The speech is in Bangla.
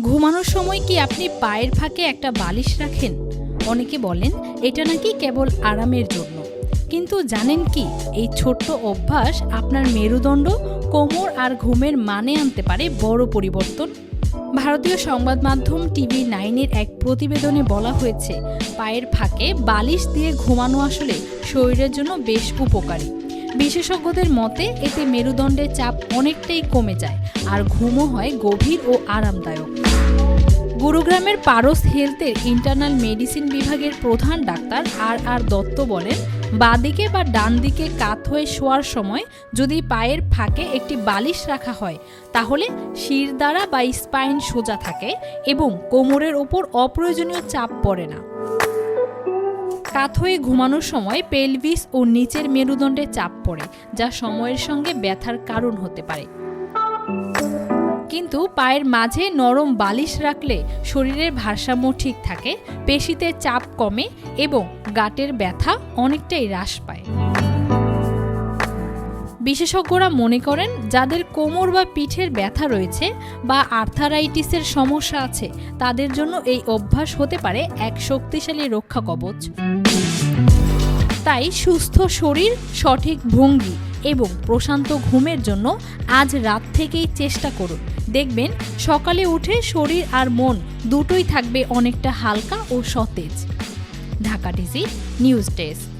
ঘুমানোর সময় কি আপনি পায়ের ফাঁকে একটা বালিশ রাখেন? অনেকে বলেন, এটা নাকি কেবল আরামের জন্য। কিন্তু জানেন কি, এই ছোট্ট অভ্যাস আপনার মেরুদণ্ড, কোমর আর ঘুমের মানে আনতে পারে বড় পরিবর্তন। ভারতীয় সংবাদ মাধ্যম টিভি নাইনের এক প্রতিবেদনে বলা হয়েছে, পায়ের ফাঁকে বালিশ দিয়ে ঘুমানো আসলে শরীরের জন্য বেশ উপকারী। বিশেষজ্ঞদের মতে, এতে মেরুদণ্ডের চাপ অনেকটাই কমে যায় আর ঘুমও হয় গভীর ও আরামদায়ক। গুরুগ্রামের পারস হেলথের ইন্টারনাল মেডিসিন বিভাগের প্রধান ডাক্তার আর আর দত্ত বলেন, বাঁদিকে বা ডান দিকে কাত হয়ে শোয়ার সময় যদি পায়ের ফাঁকে একটি বালিশ রাখা হয়, তাহলে শির দ্বারা বা স্পাইন সোজা থাকে এবং কোমরের ওপর অপ্রয়োজনীয় চাপ পড়ে না। কাত হয়ে ঘুমানোর সময় পেলভিস ও নিচের মেরুদণ্ডে চাপ পড়ে, যা সময়ের সঙ্গে ব্যথার কারণ হতে পারে। কিন্তু পায়ের মাঝে নরম বালিশ রাখলে শরীরের ভারসাম্য ঠিক থাকে, পেশিতে চাপ কমে এবং গাটের ব্যথা অনেকটাই হ্রাস পায়। বিশেষজ্ঞরা মনে করেন যাদের কোমর বা পিঠের ব্যথা রয়েছে বা আর্থারাইটিসের সমস্যা আছে, তাদের জন্য এই অভ্যাস হতে পারে এক শক্তিশালী রক্ষা কবচ। তাই সুস্থ শরীর, সঠিক ভঙ্গি এবং প্রশান্ত ঘুমের জন্য আজ রাত থেকেই চেষ্টা করুন। দেখবেন সকালে উঠে শরীর আর মন দুটোই থাকবে অনেকটা হালকা ও সতেজ। Dhaka DC, news desk.